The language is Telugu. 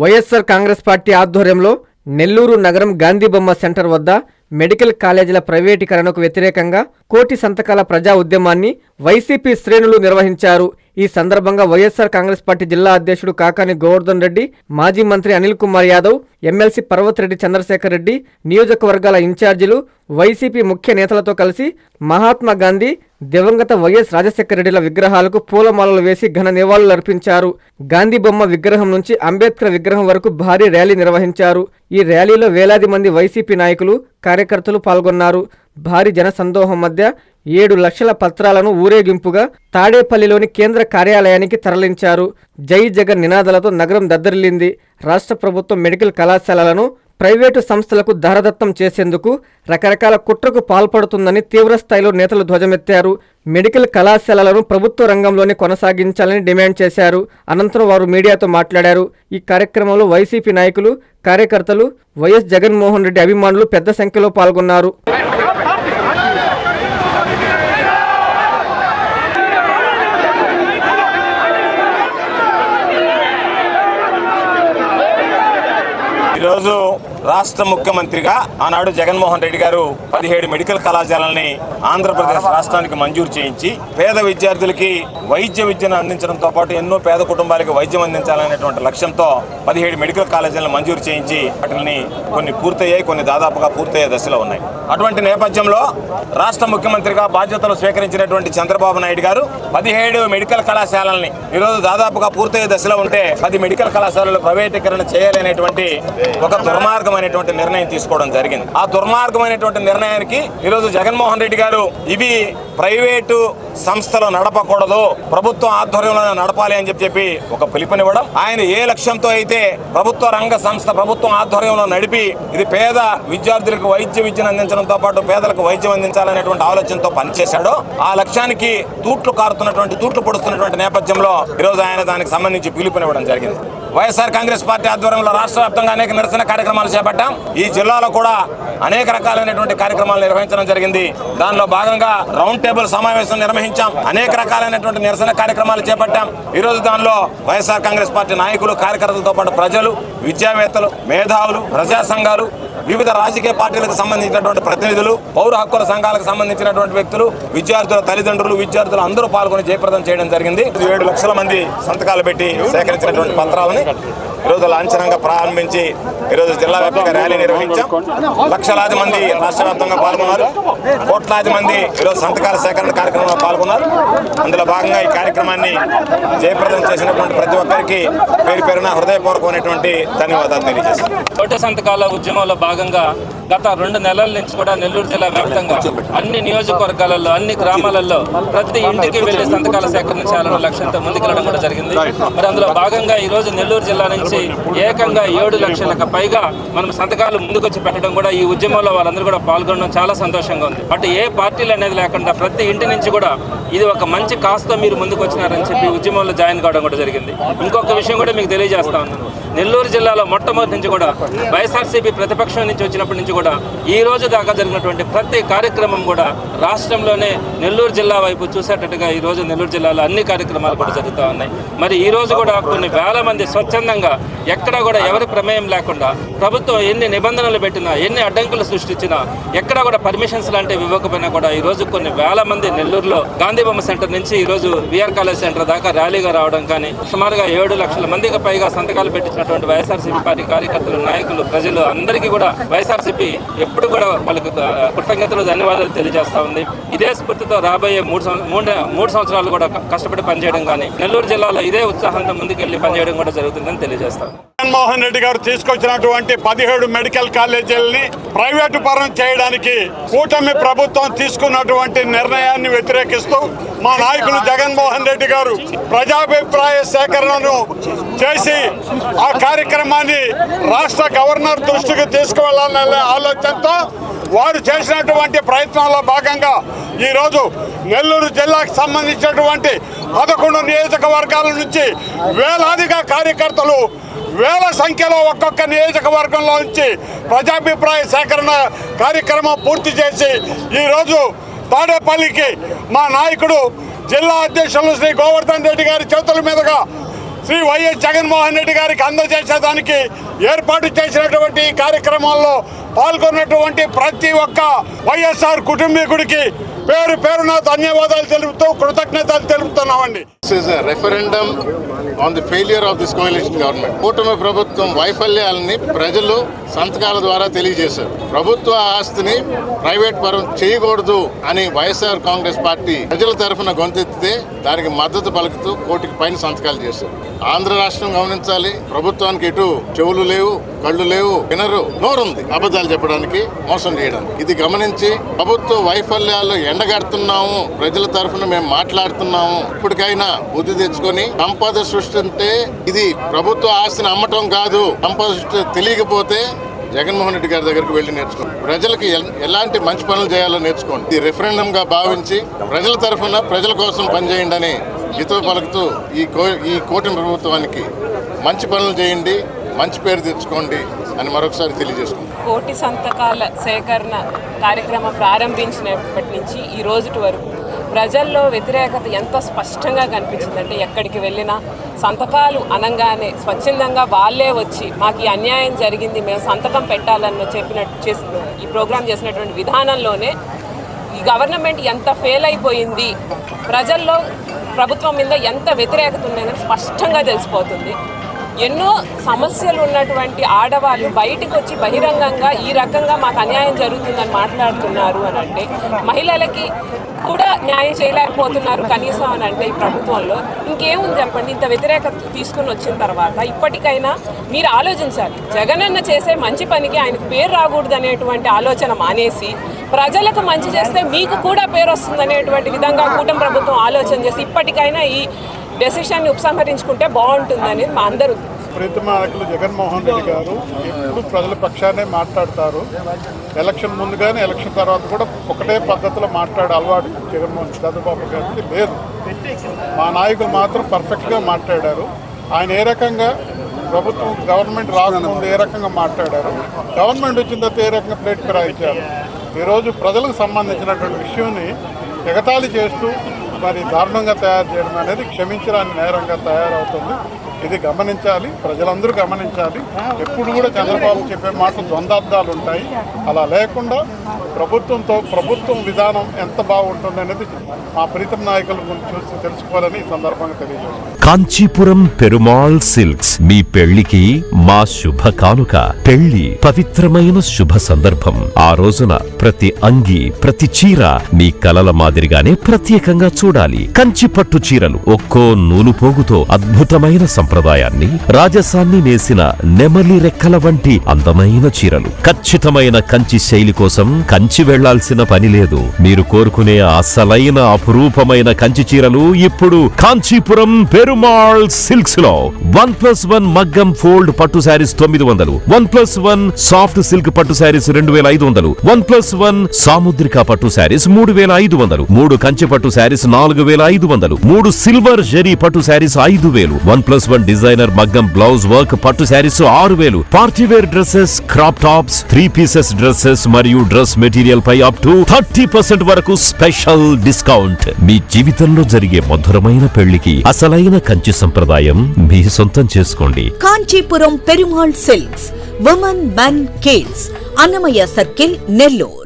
వైఎస్ఆర్ కాంగ్రెస్ పార్టీ ఆధ్వర్యంలో నెల్లూరు నగరం గాంధీబొమ్మ సెంటర్ వద్ద మెడికల్ కాలేజీల ప్రైవేటీకరణకు వ్యతిరేకంగా కోటి సంతకాల ప్రజా ఉద్యమాన్ని వైసీపీ శ్రేణులు నిర్వహించారు. ఈ సందర్భంగా వైఎస్ఆర్ కాంగ్రెస్ పార్టీ జిల్లా అధ్యక్షుడు కాకాని గోవర్ధన్ రెడ్డి మాజీ మంత్రి అనిల్ కుమార్ యాదవ్ ఎమ్మెల్సీ పర్వతరెడ్డి చంద్రశేఖర్ రెడ్డి నియోజకవర్గాల ఇన్ఛార్జీలు వైసీపీ ముఖ్య నేతలతో కలిసి మహాత్మా గాంధీ దివంగత వైఎస్ రాజశేఖర రెడ్డిల విగ్రహాలకు పూలమాలలు వేసి ఘన నివాళులర్పించారు గాంధీ బొమ్మ విగ్రహం నుంచి అంబేద్కర్ విగ్రహం వరకు భారీ ర్యాలీ నిర్వహించారు. ఈ ర్యాలీలో వేలాది మంది వైసీపీ నాయకులు కార్యకర్తలు పాల్గొన్నారు. భారీ జనసందోహం మధ్య ఏడు లక్షల పత్రాలను ఊరేగింపుగా తాడేపల్లిలోని కేంద్ర కార్యాలయానికి తరలించారు. జై జగన్ నినాదాలతో నగరం దద్దరిల్లింది. రాష్ట్ర ప్రభుత్వం మెడికల్ కళాశాలలను ప్రైవేటు సంస్థలకు ధారదత్తం చేసేందుకు రకరకాల కుట్రకు పాల్పడుతుందని తీవ్రస్థాయిలో నేతలు ధ్వజమెత్తారు. మెడికల్ కళాశాలలను ప్రభుత్వ రంగంలోనే కొనసాగించాలని డిమాండ్ చేశారు. అనంతరం వారు మీడియాతో మాట్లాడారు. ఈ కార్యక్రమంలో వైసీపీ నాయకులు కార్యకర్తలు వైఎస్ జగన్మోహన్ రెడ్డి అభిమానులు పెద్ద సంఖ్యలో పాల్గొన్నారు. ఈరోజు రాష్ట్ర ముఖ్యమంత్రిగా ఆనాడు జగన్మోహన్ రెడ్డి గారు పదిహేడు మెడికల్ కళాశాలని ఆంధ్రప్రదేశ్ రాష్ట్రానికి మంజూరు చేయించి పేద విద్యార్థులకి వైద్య విద్యను అందించడంతో పాటు ఎన్నో పేద కుటుంబాలకు వైద్యం అందించాలనేటువంటి లక్ష్యంతో పదిహేడు మెడికల్ కాలేజీలను మంజూరు చేయించి వాటిని కొన్ని పూర్తయ్యాయి కొన్ని దాదాపుగా పూర్తయ్యే దశలో ఉన్నాయి. అటువంటి నేపథ్యంలో రాష్ట్ర ముఖ్యమంత్రిగా బాధ్యతలు స్వీకరించినటువంటి చంద్రబాబు నాయుడు గారు పదిహేడు మెడికల్ కళాశాలల్ని ఈరోజు దాదాపుగా పూర్తయ్యే దశలో ఉంటే పది మెడికల్ కళాశాలలు ప్రైవేటీకరణ చేయాలనేటువంటి ఒక దుర్మార్గం దుర్మార్గమైనటువంటి నిర్ణయం తీసుకోవడం జరిగింది. ఆ దుర్మార్గమైనటువంటి నిర్ణయానికి ఈరోజు జగన్మోహన్ రెడ్డి గారు ఇవి ప్రైవేటు సంస్థలు నడపకూడదు ప్రభుత్వం ఆధ్వర్యంలో నడపాలి అని చెప్పి చెప్పి ఒక పిలుపునివ్వడం. ఆయన ఏ లక్ష్యంతో అయితే ప్రభుత్వ రంగ సంస్థ ప్రభుత్వం ఆధ్వర్యంలో నడిపి ఇది పేద విద్యార్థులకు వైద్య విద్యను అందించడంతో పాటు పేదలకు వైద్యం అందించాలనేటువంటి ఆలోచనతో పనిచేశాడో ఆ లక్ష్యానికి తూట్లు కారుతున్నటువంటి తూట్లు పొడుస్తున్నటువంటి నేపథ్యంలో ఈరోజు ఆయన దానికి సంబంధించి పిలుపునివ్వడం జరిగింది. వైఎస్ఆర్ కాంగ్రెస్ పార్టీ ఆధ్వర్యంలో రాష్ట్ర వ్యాప్తంగా అనేక నిరసన కార్యక్రమాలు చేపట్టాం. ఈ జిల్లాలో కూడా అనేక రకాలైనటువంటి కార్యక్రమాలు నిర్వహించడం జరిగింది. దానిలో భాగంగా రౌండ్ టేబుల్ సమావేశం నిర్వహించాం. అనేక రకాలైనటువంటి నిరసన కార్యక్రమాలు చేపట్టాం. ఈ రోజు దానిలో వైఎస్ఆర్ కాంగ్రెస్ పార్టీ నాయకులు కార్యకర్తలతో పాటు ప్రజలు విద్యావేత్తలు మేధావులు ప్రజా సంఘాలు వివిధ రాజకీయ పార్టీలకు సంబంధించినటువంటి ప్రతినిధులు పౌర హక్కుల సంఘాలకు సంబంధించినటువంటి వ్యక్తులు విద్యార్థుల తల్లిదండ్రులు విద్యార్థులు అందరూ పాల్గొని జయప్రదం చేయడం జరిగింది. ఏడు లక్షల మంది సంతకాలు పెట్టి సేకరించినటువంటి పత్రాలని ఈరోజు లాంఛనంగా ప్రారంభించి ఈరోజు జిల్లా వ్యాప్తంగా ర్యాలీ నిర్వహించాం. లక్షలాది మంది రాష్ట్ర వ్యాప్తంగా పాల్గొన్నారు. కోట్లాది మంది ఈరోజు సంతకాల సేకరణ కార్యక్రమంలో పాల్గొన్నారు. అందులో భాగంగా ఈ కార్యక్రమాన్ని జయప్రదం చేసినటువంటి ప్రతి ఒక్కరికి పేరు పేరున హృదయపూర్వకమైనటువంటి ధన్యవాదాలు తెలియజేస్తాం. ఓటు సంతకాల ఉద్యమంలో భాగంగా గత రెండు నెలల నుంచి కూడా నెల్లూరు జిల్లా వ్యాప్తంగా అన్ని నియోజకవర్గాలలో అన్ని గ్రామాలలో ప్రతి ఇంటికి వెళ్ళి సంతకాల సేకరణ చేయాలన్న లక్ష్యంతో ముందుకెళ్ళడం కూడా జరిగింది. మరి అందులో భాగంగా ఈ రోజు నెల్లూరు జిల్లా నుంచి ఏకంగా ఏడు లక్షలకు పైగా మనం సంతకాలు ముందుకొచ్చి పెట్టడం కూడా ఈ ఉద్యమంలో వాళ్ళందరూ కూడా పాల్గొనడం చాలా సంతోషంగా ఉంది. బట్ ఏ పార్టీలు అనేది లేకుండా ప్రతి ఇంటి నుంచి కూడా ఇది ఒక మంచి కాస్తో మీరు ముందుకు వచ్చినారని చెప్పి ఉద్యమంలో జాయిన్ కావడం కూడా జరిగింది. ఇంకొక విషయం కూడా మీకు తెలియజేస్తా ఉన్నాను. నెల్లూరు జిల్లాలో మొట్టమొదటి నుంచి కూడా వైఎస్ఆర్సీపీ ప్రతిపక్షం నుంచి వచ్చినప్పటి నుంచి కూడా ఈ రోజు దాకా జరిగినటువంటి ప్రతి కార్యక్రమం కూడా రాష్ట్రంలోనే నెల్లూరు జిల్లా వైపు చూసేటట్టుగా ఈ రోజు నెల్లూరు జిల్లాలో అన్ని కార్యక్రమాలు కూడా జరుగుతూ ఉన్నాయి. మరి ఈ రోజు కూడా కొన్ని వేల మంది స్వచ్ఛందంగా ఎక్కడ కూడా ఎవరి ప్రమేయం లేకుండా ప్రభుత్వం ఎన్ని నిబంధనలు పెట్టినా ఎన్ని అడ్డంకులు సృష్టించినా ఎక్కడ కూడా పర్మిషన్స్ లాంటివి ఇవ్వకపోయినా కూడా ఈ రోజు కొన్ని వేల మంది నెల్లూరులో గాంధీబొమ్మ సెంటర్ నుంచి ఈ రోజు విఆర్ కాలేజ్ సెంటర్ దాకా ర్యాలీగా రావడం కానీ సుమారుగా ఏడు లక్షల మందికి పైగా సంతకాలు ఉన్నటువంటి వైఎస్ఆర్సీపీ పార్టీ కార్యకర్తలు నాయకులు ప్రజలు అందరికీ కూడా వైఎస్ఆర్సీపీ ఎప్పుడు కూడా వాళ్ళకి కృతజ్ఞతలు ధన్యవాదాలు తెలియజేస్తా ఉంది. ఇదే స్ఫూర్తితో రాబోయే మూడు మూడు మూడు సంవత్సరాలు కూడా కష్టపడి పనిచేయడం కానీ నెల్లూరు జిల్లాలో ఇదే ఉత్సాహంతో ముందుకెళ్ళి పనిచేయడం కూడా జరుగుతుందని తెలియజేస్తాను జగన్మోహన్ రెడ్డి గారు తీసుకొచ్చినటువంటి పదిహేడు మెడికల్ కాలేజీలని ప్రైవేటు పరం చేయడానికి కూటమి ప్రభుత్వం తీసుకున్నటువంటి నిర్ణయాన్ని వ్యతిరేకిస్తూ మా నాయకులు జగన్మోహన్ రెడ్డి గారు ప్రజాభిప్రాయ సేకరణను చేసి ఆ కార్యక్రమాన్ని రాష్ట్ర గవర్నర్ దృష్టికి తీసుకువెళ్ళాలనే ఆలోచనతో వారు చేసినటువంటి ప్రయత్నాల్లో భాగంగా ఈరోజు నెల్లూరు జిల్లాకు సంబంధించినటువంటి పదకొండు నియోజకవర్గాల నుంచి వేలాదిగా కార్యకర్తలు వేల సంఖ్యలో ఒక్కొక్క నియోజకవర్గంలో ఉంచి ప్రజాభిప్రాయ సేకరణ కార్యక్రమం పూర్తి చేసి ఈరోజు తాడేపల్లికి మా నాయకుడు జిల్లా అధ్యక్షులు శ్రీ గోవర్ధన్ రెడ్డి గారి చేతుల మీదుగా శ్రీ వైఎస్ జగన్మోహన్ రెడ్డి గారికి అందజేసేదానికి ఏర్పాటు చేసినటువంటి ఈ కార్యక్రమాల్లో పాల్గొన్నటువంటి ప్రతి ఒక్క వైఎస్ఆర్ కుటుంబీకుడికి పేరు పేరున ధన్యవాదాలు తెలుపుతూ కృతజ్ఞతలు తెలుపుతున్నామండి. Referendum on the failure of this coalition government కూటమి ప్రభుత్వం వైఫల్యాలని ప్రజలు సంతకాల ద్వారా తెలియజేశారు. ప్రభుత్వ ఆస్తిని ప్రైవేట్ పరం చేయకూడదు అని వైఎస్ఆర్ కాంగ్రెస్ పార్టీ ప్రజల తరఫున గొంతెత్తితే దానికి మద్దతు పలుకుతూ కోటికి పైన సంతకాలు చేశారు. ఆంధ్ర రాష్ట్రం గమనించాలి. ప్రభుత్వానికి ఎటు చెవులు లేవు కళ్ళు లేవు వినరు నోరుంది అబద్ధాలు చెప్పడానికి మోసం చేయడానికి. ఇది గమనించి ప్రభుత్వ వైఫల్యాలు ఎండగడుతున్నాము. ప్రజల తరఫున మేము మాట్లాడుతున్నాము. ఇప్పటికైనా బుద్ధి తెచ్చుకొని సంపద సృష్టి అంటే ఇది ప్రభుత్వ ఆస్తిని అమ్మటం కాదు. సంపద సృష్టి తెలియకపోతే జగన్మోహన్ రెడ్డి గారి దగ్గరికి వెళ్ళి నేర్చుకోండి. ప్రజలకి ఎలాంటి మంచి పనులు చేయాలో నేర్చుకోండి. ఈ రెఫరెండం గా భావించి ప్రజల తరఫున ప్రజల కోసం పనిచేయండి అని హితవు పలుకుతూ ఈ కో ఈ కూటమి ప్రభుత్వానికి మంచి పనులు చేయండి మంచి పేరు తెచ్చుకోండి అని మరొకసారి తెలియజేసుకుంటాం కోటి సంతకాల సేకరణ కార్యక్రమం ప్రారంభించినప్పటి నుంచి ఈ రోజుటి వరకు ప్రజల్లో వ్యతిరేకత ఎంత స్పష్టంగా కనిపించిందంటే ఎక్కడికి వెళ్ళినా సంతకాలు అనగానే స్వచ్ఛందంగా వాళ్ళే వచ్చి మాకు ఈ అన్యాయం జరిగింది మేము సంతకం పెట్టాలని చెప్పినట్టు చేసిన ఈ ప్రోగ్రాం చేసినటువంటి విధానంలోనే ఈ గవర్నమెంట్ ఎంత ఫెయిల్ అయిపోయింది ప్రజల్లో ప్రభుత్వం మీద ఎంత వ్యతిరేకత ఉందని స్పష్టంగా తెలిసిపోతుంది. ఎన్నో సమస్యలు ఉన్నటువంటి ఆడవాళ్ళు బయటకు వచ్చి బహిరంగంగా ఈ రకంగా మాకు అన్యాయం జరుగుతుందని మాట్లాడుతున్నారు అని అంటే మహిళలకి కూడా న్యాయం చేయలేకపోతున్నారు కనీసం అని అంటే ఈ ప్రభుత్వంలో. ఇంకేముంది చెప్పండి? ఇంత వ్యతిరేకత తీసుకుని వచ్చిన తర్వాత ఇప్పటికైనా మీరు ఆలోచించాలి. జగనన్న చేసే మంచి పనికి ఆయనకు పేరు రాకూడదు అనేటువంటి ఆలోచన మానేసి ప్రజలకు మంచి చేస్తే మీకు కూడా పేరు వస్తుంది అనేటువంటి విధంగా కూటమి ప్రభుత్వం ఆలోచన చేసి ఇప్పటికైనా ఈ డెసిషన్ని ఉపసంహరించుకుంటే బాగుంటుందని మా అందరూ. ప్రీతమ నాయకులు జగన్మోహన్ రెడ్డి గారు ఎప్పుడు ప్రజల పక్షానే మాట్లాడతారు. ఎలక్షన్ ముందు కానీ ఎలక్షన్ తర్వాత కూడా ఒకటే పద్ధతిలో మాట్లాడే అలవాటు జగన్మోహన్ చంద్రబాబు గారికి లేదు. మా నాయకులు మాత్రం పర్ఫెక్ట్గా మాట్లాడారు. ఆయన ఏ రకంగా ప్రభుత్వం గవర్నమెంట్ రాకముందు ఏ రకంగా మాట్లాడారు? గవర్నమెంట్ వచ్చిన తర్వాత ఏ రకంగా ప్లేట్ ఫిరాయించారు? ఈరోజు ప్రజలకు సంబంధించినటువంటి విషయాన్ని ఎగతాళి చేస్తూ మరి దారుణంగా తయారు చేయడం అనేది క్షమించరాని నేరంగా తయారవుతుంది. ఇది గమనించాలి ప్రజలందరూ గమనించాలి. ఎప్పుడు కూడా చంద్రబాబు చెప్పే మాట ద్వందార్థాలు ఉంటాయి. అలా లేకుండా ప్రభుత్వంతో ప్రభుత్వం విధానం ఎంత బాగుంటుంది అనేది మా ప్రీతం నాయకుల గురించి చూసి తెలుసుకోవాలని ఈ సందర్భంగా తెలియజేస్తున్నాను. కాంచీపురం పెరుమాళ్ సిల్క్స్ మీ పెళ్ళికి మా శుభ కానుక. పెళ్ళి పవిత్రమైన శుభ సందర్భం. ఆ రోజున ప్రతి అంగి ప్రతి చీర మీ కలల మాదిరిగానే ప్రత్యేకంగా చూడాలి. కంచి పట్టు చీరలు ఒక్కో నూలు పోగుతో అద్భుతమైన సంప్రదాయాన్ని రాజసాన్ని నేసిన నెమలి రెక్కల వంటి అందమైన చీరలు. ఖచ్చితమైన కంచి శైలి కోసం కంచి వెళ్ళాల్సిన పని లేదు. మీరు కోరుకునే అసలైన అపురూపమైన కంచి చీరలు ఇప్పుడు కాంచీపురం పెరుమాళ్ సిల్క్స్లో వన్ ప్లస్ వన్ మగ్గం ఫోల్డ్ పట్టు శారీస్ తొమ్మిది వందలు. One plus one soft silk పట్టు శారీస్ రెండు వేల ఐదు వందలు. వన్ ప్లస్ వన్ సాముద్రిక పట్టు శారీస్ మూడు వేల ఐదు వందలు. మూడు కంచి పట్టు శారీస్ నాలుగు వేల ఐదు వందలు. మూడు సిల్వర్ జెరీ పట్టు శారీస్ ఐదు వేలు. వన్ ప్లస్ వన్ డిజైనర్ మగ్గం బ్లౌజ్ వర్క్ పట్టు శారీస్ ఆరు వేలు. Party wear dresses crop tops three pieces dresses మరియు డ్రెస్ మెటీరియల్ పై అప్ టు థర్టీ పర్సెంట్ వరకు స్పెషల్ డిస్కౌంట్. మీ జీవితంలో జరిగే మధురమైన పెళ్ళికి అసలైన కంచి సంప్రదాయం మీ సొంతం చేసుకోండి. Kanchipuram Perumal silks women men kids Annamayya circle Nellore.